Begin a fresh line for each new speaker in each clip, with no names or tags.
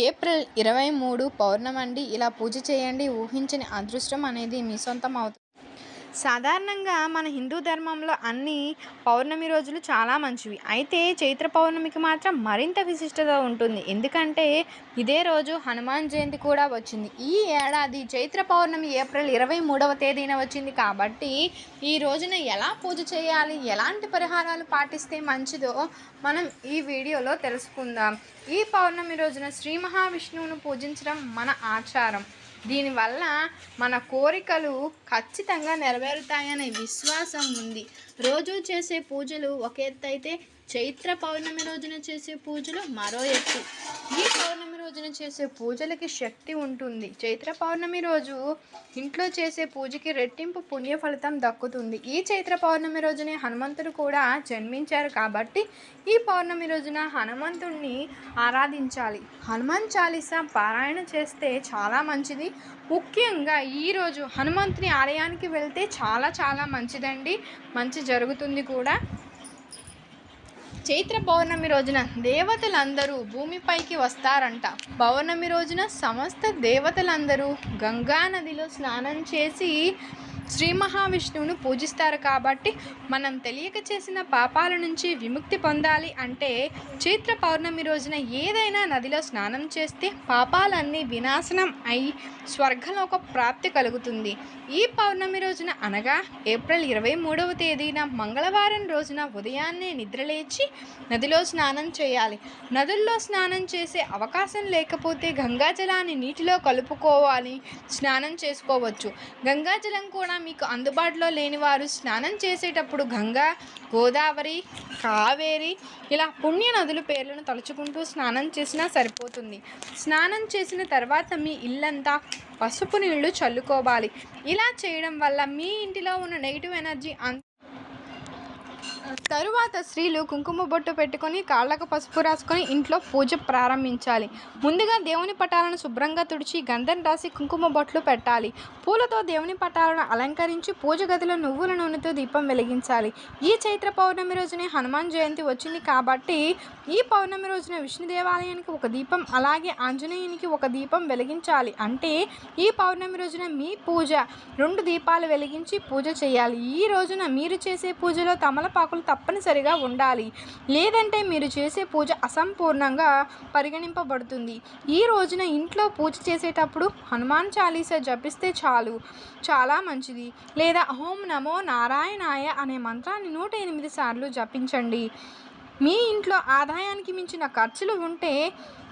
April ఇరవై మూడు పౌర్ణమండి ఇలా పూజ చేయండి ఊహించని అదృష్టం అనేది మీ సొంతం అవుతుంది. సాధారణంగా మన హిందూ ధర్మంలో అన్ని పౌర్ణమి రోజులు చాలా మంచివి. అయితే చైత్ర పౌర్ణమికి మాత్రం మరింత విశిష్టత ఉంటుంది. ఎందుకంటే ఇదే రోజు హనుమాన్ జయంతి కూడా వచ్చింది. ఈ ఏడాది చైత్ర పౌర్ణమి ఏప్రిల్ ఇరవై మూడవ తేదీన వచ్చింది కాబట్టి ఈ రోజున ఎలా పూజ చేయాలి ఎలాంటి పరిహారాలు పాటిస్తే మంచిదో మనం ఈ వీడియోలో తెలుసుకుందాం. ఈ పౌర్ణమి రోజున శ్రీ మహావిష్ణువును పూజించడం మన ఆచారం. దీనివల్ల మన కోరికలు ఖచ్చితంగా నెరవేరుతాయనే విశ్వాసం ఉంది. రోజు చేసే పూజలు ఒక ఎత్తు అయితే చైత్ర పౌర్ణమి రోజున చేసే పూజలు మరో ఎత్తు. ఈ పౌర్ణమి రోజున చేసే పూజలకి శక్తి ఉంటుంది. చైత్ర పౌర్ణమి రోజు ఇంట్లో చేసే పూజకి రెట్టింపు పుణ్య ఫలితం దక్కుతుంది. ఈ చైత్ర పౌర్ణమి రోజునే హనుమంతుడు కూడా జన్మించారు కాబట్టి ఈ పౌర్ణమి రోజున హనుమంతుడిని ఆరాధించాలి. హనుమాన్ చాలీసా పారాయణ చేస్తే చాలా మంచిది. ముఖ్యంగా ఈరోజు హనుమంతుని ఆలయానికి వెళ్తే చాలా చాలా మంచిదండి. మంచి జరుగుతుంది కూడా. చైత్ర పౌర్ణమి రోజున దేవతలందరూ భూమిపైకి వస్తారంట. పౌర్ణమి రోజున సమస్త దేవతలందరూ గంగా నదిలో స్నానం చేసి శ్రీ మహావిష్ణువును పూజిస్తారు కాబట్టి మనం తెలియక చేసిన పాపాల నుంచి విముక్తి పొందాలి అంటే చైత్ర పౌర్ణమి రోజున ఏదైనా నదిలో స్నానం చేస్తే పాపాలన్నీ వినాశనం అయి స్వర్గలోక ప్రాప్తి కలుగుతుంది. ఈ పౌర్ణమి రోజున అనగా ఏప్రిల్ ఇరవై మూడవ తేదీన మంగళవారం రోజున ఉదయాన్నే నిద్రలేచి నదిలో స్నానం చేయాలి. నదుల్లో స్నానం చేసే అవకాశం లేకపోతే గంగాజలాన్ని నీటిలో కలుపుకోవాలి స్నానం చేసుకోవచ్చు. గంగాజలం కూడా మీకు అందుబాటులో లేని వారు స్నానం చేసేటప్పుడు గంగా గోదావరి కావేరి ఇలా పుణ్య నదుల పేర్లను తలుచుకుంటూ స్నానం చేసినా సరిపోతుంది. స్నానం చేసిన తర్వాత మీ ఇల్లంతా పసుపు నీళ్ళు చల్లుకోవాలి. ఇలా చేయడం వల్ల మీ ఇంటిలో ఉన్న నెగిటివ్ ఎనర్జీ అంత తరువాత స్త్రీలు కుంకుమ బొట్టు పెట్టుకొని కాళ్ళకు పసుపు రాసుకొని ఇంట్లో పూజ ప్రారంభించాలి. ముందుగా దేవుని పటాలను శుభ్రంగా తుడిచి గంధం రాసి కుంకుమ బొట్లు పెట్టాలి. పూలతో దేవుని పటాలను అలంకరించి పూజ గదిలో నువ్వుల నూనెతో దీపం వెలిగించాలి. ఈ చైత్ర పౌర్ణమి రోజునే హనుమాన్ జయంతి వచ్చింది కాబట్టి ఈ పౌర్ణమి రోజున విష్ణు దేవాలయానికి ఒక దీపం అలాగే ఆంజనేయునికి ఒక దీపం వెలిగించాలి. అంటే ఈ పౌర్ణమి రోజున మీ పూజ రెండు దీపాలు వెలిగించి పూజ చేయాలి. ఈ రోజున మీరు చేసే పూజలో తమలపాకు తమలపాకులు తప్పనిసరిగా ఉండాలి. లేదంటే మీరు చేసే పూజ అసంపూర్ణంగా పరిగణింపబడుతుంది. ఈ రోజున ఇంట్లో పూజ చేసేటప్పుడు హనుమాన్ చాలీసా జపిస్తే చాలు. చాలా మంచిది. లేదా ఓం నమో నారాయణాయ అనే మంత్రాన్ని నూట ఎనిమిది సార్లు జపించండి. మీ ఇంట్లో ఆదాయానికి మించిన ఖర్చులు ఉంటే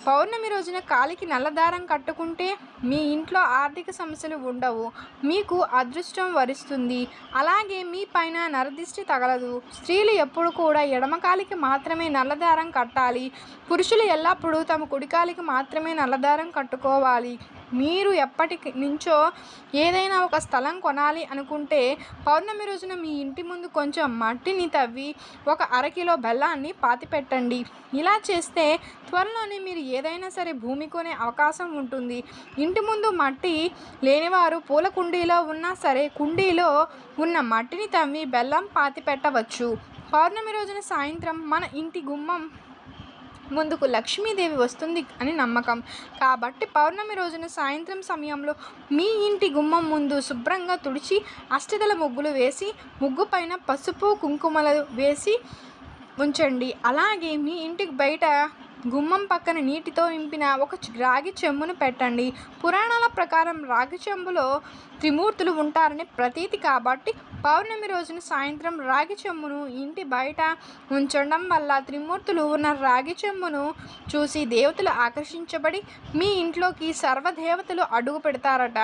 పౌర్ణమి రోజున కాలికి నల్లదారం కట్టుకుంటే మీ ఇంట్లో ఆర్థిక సమస్యలు ఉండవు. మీకు అదృష్టం వరిస్తుంది. అలాగే మీ పైన నరదిష్టి తగలదు. స్త్రీలు ఎప్పుడు కూడా ఎడమకాలికి మాత్రమే నల్లదారం కట్టాలి. పురుషులు ఎల్లప్పుడూ తమ కుడికాలికి మాత్రమే నల్లదారం కట్టుకోవాలి. మీరు ఎప్పటి నుంచో ఏదైనా ఒక స్థలం కొనాలి అనుకుంటే పౌర్ణమి రోజున మీ ఇంటి ముందు కొంచెం మట్టిని తవ్వి ఒక అరకిలో బెల్లాన్ని పాతిపెట్టండి. ఇలా చేస్తే త్వరలోనే మీరు ఏదైనా సరే భూమి కొనే అవకాశం ఉంటుంది. ఇంటి ముందు మట్టి లేనివారు పూల కుండీలో ఉన్నా సరే కుండీలో ఉన్న మట్టిని తవ్వి బెల్లం పాతి పెట్టవచ్చు పౌర్ణమి రోజున సాయంత్రం మన ఇంటి గుమ్మం ముందుకు లక్ష్మీదేవి వస్తుంది అని నమ్మకం. కాబట్టి పౌర్ణమి రోజున సాయంత్రం సమయంలో మీ ఇంటి గుమ్మం ముందు శుభ్రంగా తుడిచి అష్టదల ముగ్గులు వేసి ముగ్గు పైన పసుపు కుంకుమలు వేసి ఉంచండి. అలాగే మీ ఇంటికి బయట గుమ్మం పక్కన నీటితో నింపిన ఒక రాగి చెంబును పెట్టండి. పురాణాల ప్రకారం రాగి చెంబులో త్రిమూర్తులు ఉంటారని ప్రతీతి కాబట్టి పౌర్ణమి రోజున సాయంత్రం రాగి చెమ్మును ఇంటి బయట ఉంచడం వల్ల త్రిమూర్తులు ఉన్న రాగి చెమ్మును చూసి దేవతలు ఆకర్షించబడి మీ ఇంట్లోకి సర్వదేవతలు అడుగు పెడతారట.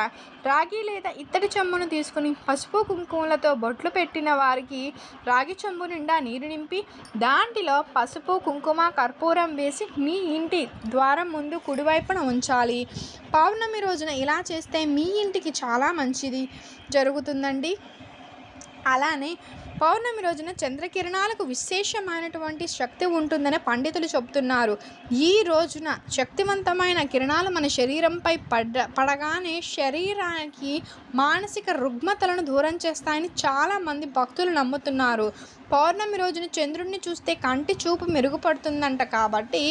రాగి లేదా ఇత్తడి చెమ్మును తీసుకుని పసుపు కుంకుమలతో బొట్లు పెట్టిన వారికి రాగి చెంబు నిండా నీరు నింపి దాంట్లో పసుపు కుంకుమ కర్పూరం వేసి మీ ఇంటి ద్వారం ముందు కుడివైపున ఉంచాలి. పౌర్ణమి రోజున ఇలా చేస్తే మీ ఇంటికి చాలా మంచిది జరుగుతుందండి. అలానే పౌర్ణమి రోజున చంద్రకిరణాలకు విశేషమైనటువంటి శక్తి ఉంటుందని పండితులు చెబుతున్నారు. ఈ రోజున శక్తివంతమైన కిరణాలు మన శరీరంపై పడ్డ పడగానే శరీరానికి మానసిక రుగ్మతలను దూరం చేస్తాయని చాలామంది భక్తులు నమ్ముతున్నారు. పౌర్ణమి రోజున చంద్రుడిని చూస్తే కంటి చూపు మెరుగుపడుతుందంట కాబట్టి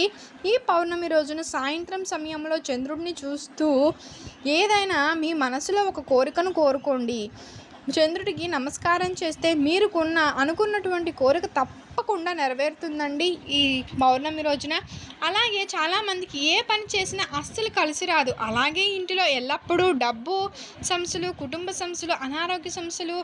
ఈ పౌర్ణమి రోజున సాయంత్రం సమయంలో చంద్రుడిని చూస్తూ ఏదైనా మీ మనసులో ఒక కోరికను కోరుకోండి. చంద్రుడికి నమస్కారం చేస్తే మీరుకున్న అనుకున్నటువంటి కోరిక తప్పకుండా నెరవేరుతుందండి ఈ పౌర్ణమి రోజున. అలాగే చాలామందికి ఏ పని చేసినా అస్సలు కలిసి రాదు. అలాగే ఇంటిలో ఎల్లప్పుడూ డబ్బు సమస్యలు కుటుంబ సమస్యలు అనారోగ్య సమస్యలు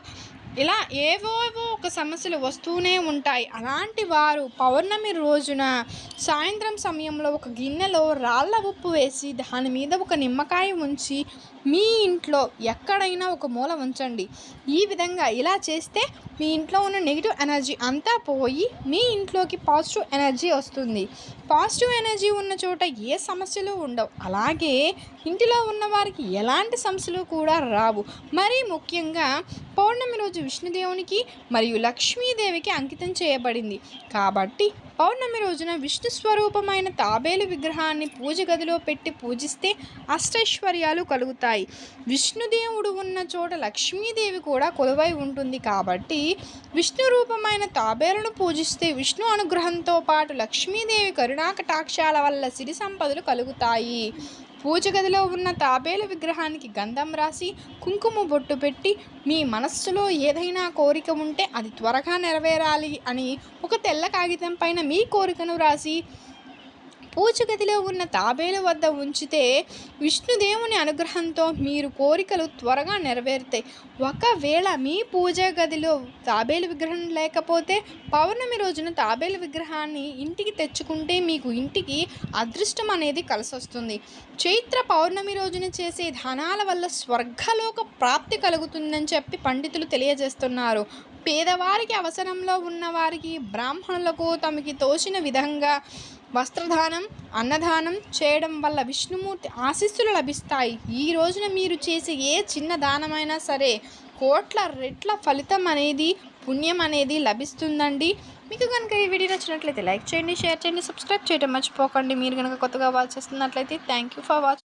ఇలా ఏవోవో ఒక సమస్యలు వస్తూనే ఉంటాయి. అలాంటి వారు పౌర్ణమి రోజున సాయంత్రం సమయంలో ఒక గిన్నెలో రాళ్ళ ఉప్పు వేసి దాని మీద ఒక నిమ్మకాయ ఉంచి మీ ఇంట్లో ఎక్కడైనా ఒక మూల ఉంచండి. ఈ విధంగా ఇలా చేస్తే మీ ఇంట్లో ఉన్న నెగిటివ్ ఎనర్జీ అంతా పోయి మీ ఇంట్లోకి పాజిటివ్ ఎనర్జీ వస్తుంది. పాజిటివ్ ఎనర్జీ ఉన్న చోట ఏ సమస్యలు ఉండవు. అలాగే ఇంటిలో ఉన్న వారికి ఎలాంటి సమస్యలు కూడా రావు. మరీ ముఖ్యంగా పౌర్ణమి రోజు విష్ణుదేవునికి మరియు లక్ష్మీదేవికి అంకితం చేయబడింది. కాబట్టి పౌర్ణమి రోజున విష్ణు స్వరూపమైన తాబేలు విగ్రహాన్ని పూజ గదిలో పెట్టి పూజిస్తే అష్టైశ్వర్యాలు కలుగుతాయి. విష్ణుదేవుడు ఉన్న చోట లక్ష్మీదేవి కూడా కొలువై ఉంటుంది. కాబట్టి విష్ణు రూపమైన తాబేలును పూజిస్తే విష్ణు అనుగ్రహంతో పాటు లక్ష్మీదేవి కరుణాకటాక్షాల వల్ల సిరి సంపదలు కలుగుతాయి. పూజ గదిలో ఉన్న తాబేలు విగ్రహానికి గంధం రాసి కుంకుమ బొట్టు పెట్టి మీ మనస్సులో ఏదైనా కోరిక ఉంటే అది త్వరగా నెరవేరాలి అని ఒక తెల్ల కాగితం పైన మీ కోరికను రాసి పూజ గదిలో ఉన్న తాబేలు వద్ద ఉంచితే విష్ణుదేవుని అనుగ్రహంతో మీరు కోరికలు త్వరగా నెరవేరుతాయి. ఒకవేళ మీ పూజ గదిలో తాబేలు విగ్రహం లేకపోతే పౌర్ణమి రోజున తాబేలు విగ్రహాన్ని ఇంటికి తెచ్చుకుంటే మీకు ఇంటికి అదృష్టం అనేది కలిసొస్తుంది. చైత్ర పౌర్ణమి రోజున చేసే ధనాల వల్ల స్వర్గలోక ప్రాప్తి కలుగుతుందని చెప్పి పండితులు తెలియజేస్తున్నారు. పేదవారికి అవసరంలో ఉన్నవారికి బ్రాహ్మణులకు తమకి తోచిన విధంగా వస్త్రదానం అన్నదానం చేయడం వల్ల విష్ణుమూర్తి ఆశీస్సులు లభిస్తాయి. ఈ రోజున మీరు చేసే ఏ చిన్న దానమైనా సరే కోట్ల రెట్ల ఫలితం అనేది పుణ్యం అనేది లభిస్తుందండి. మీకు కనుక ఈ వీడియో నచ్చినట్లయితే లైక్ చేయండి షేర్ చేయండి సబ్స్క్రైబ్ చేయడం మర్చిపోకండి. మీరు కనుక కొత్తగా వాచ్ చేస్తున్నట్లయితే థ్యాంక్ యూ ఫర్ వాచ్